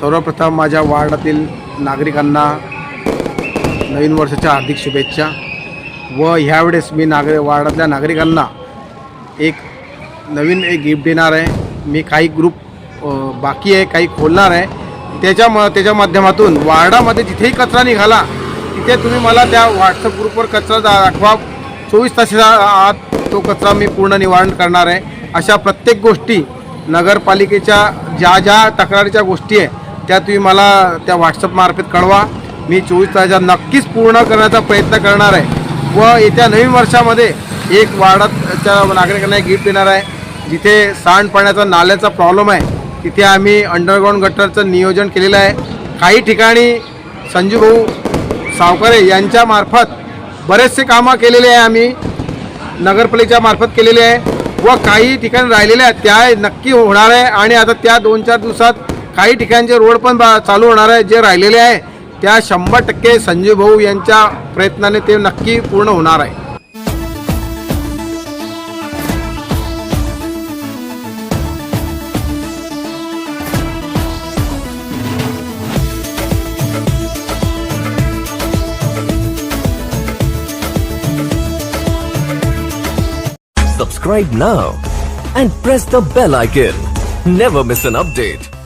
सर्वप्रथम माझ्या वार्डातील नागरिकांना नवीन वर्षाच्या हार्दिक शुभेच्छा व ह्यावेळेस मी नागरि वार्डातल्या नागरिकांना एक नवीन एक गिफ्ट देणार आहे. मी काही ग्रुप बाकी आहे काही खोलणार आहे. त्याच्या म त्याच्या माध्यमातून वार्डामध्ये जिथेही कचरा निघाला तिथे तुम्ही मला त्या व्हॉट्सअप ग्रुपवर कचरा दाखवा. चोवीस तासाच्या आत तो कचरा मी पूर्ण निवारण करणार आहे. अशा प्रत्येक गोष्टी नगरपालिकेच्या ज्या ज्या तक्रारीच्या गोष्टी आहे त्या तुम्ही मला त्या व्हॉट्सअपमार्फत कळवा. मी चोवीस तासाच्या नक्कीच पूर्ण करण्याचा प्रयत्न करणार आहे. व येत्या नवीन वर्षामध्ये एक वार्डाच्या नागरिकांना एक गिफ्ट देणार आहे. जिथे सांडपाण्याचा नाल्याचा प्रॉब्लेम आहे. तिथे आम्ही अंडरग्राऊंड गटरचं नियोजन केलेलं आहे. काही ठिकाणी संजू भाऊ सावकारे यांच्या मार्फत बरेचसे कामं केलेले आहे आम्ही. नगरपालिकेच्या मार्फत केलेले आहे. व काही ठिकाणी राहिलेले आहेत. त्या नक्की होणार आहे. आणि आता त्या दोन चार दिवसात काही ठिकाणचे रोड पण चालू होणार आहे जे राहिलेले आहे त्या शंभर टक्के संजय भाऊ यांच्या प्रयत्नाने ते नक्की पूर्ण होणार आहे Subscribe now and press the bell icon. Never miss an update.